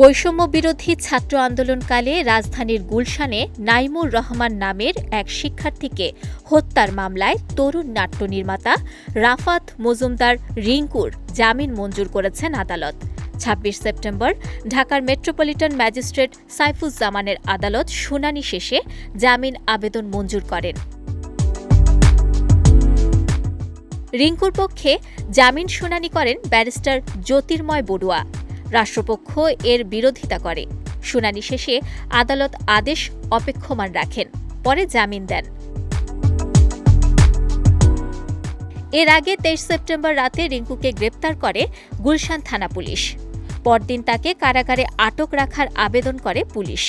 বৈষম্য বিরোধী ছাত্র আন্দোলনকালে রাজধানীর গুলশানে নাইমুর রহমান নামের এক শিক্ষার্থীকে হত্যার মামলায় তরুণ নাট্য নির্মাতা রাফাত মজুমদার রিঙ্কুর জামিন মঞ্জুর করেছেন আদালত। ছাব্বিশ সেপ্টেম্বর, ঢাকার মেট্রোপলিটন ম্যাজিস্ট্রেট সাইফুজ্জামানের আদালত শুনানি শেষে জামিন আবেদন মঞ্জুর করেন। রিঙ্কুর পক্ষে জামিন শুনানি করেন ব্যারিস্টার জ্যোতির্ময় বড়ুয়া। রাষ্ট্রপক্ষ এর বিরোধিতা করে। শুনানি শেষে আদালত আদেশ অপেক্ষমান রাখেন, পরে জামিন দেন। এর আগে তেইশ সেপ্টেম্বর রাতে রিঙ্কুকে গ্রেপ্তার করে গুলশান থানা পুলিশ। পরদিন তাকে কারাগারে আটক রাখার আবেদন করে পুলিশ।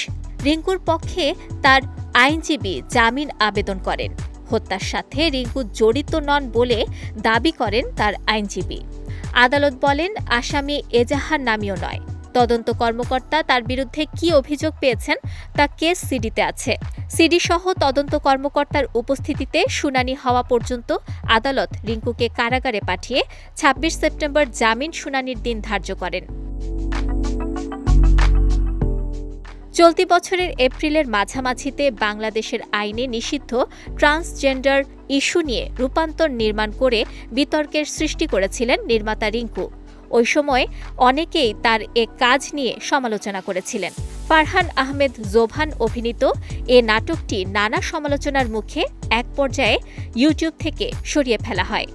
রিঙ্কুর পক্ষে তার আইনজীবী জামিন আবেদন করেন। হত্যার সাথে রিঙ্কু জড়িত নন বলে দাবি করেন তার আইনজীবী। আদালত বলেন, আসামি এজাহার নামীয় নয়। তদন্ত কর্মকর্তা তার বিরুদ্ধে কি অভিযোগ পেয়েছেন তা কেস সিডিতে আছে। সিডি সহ তদন্ত কর্মকর্তার উপস্থিতিতে শুনানি হওয়া পর্যন্ত আদালত রিঙ্কুকে কারাগারে পাঠিয়ে ২৬ সেপ্টেম্বর জামিন শুনানির দিন ধার্য করেন। চলতি বছরের এপ্রিলের মাঝামাঝিতে বাংলাদেশের আইনে নিষিদ্ধ ট্রান্সজেন্ডার ইস্যু নিয়ে রূপান্তর নির্মাণ করে বিতর্কের সৃষ্টি করেছিলেন নির্মাতা রিঙ্কু। ওই সময় অনেকেই তার এ কাজ নিয়ে সমালোচনা করেছিলেন। ফারহান আহমেদ জোভান অভিনীত এ নাটকটি নানা সমালোচনার মুখে এক পর্যায়ে ইউটিউব থেকে সরিয়ে ফেলা হয়।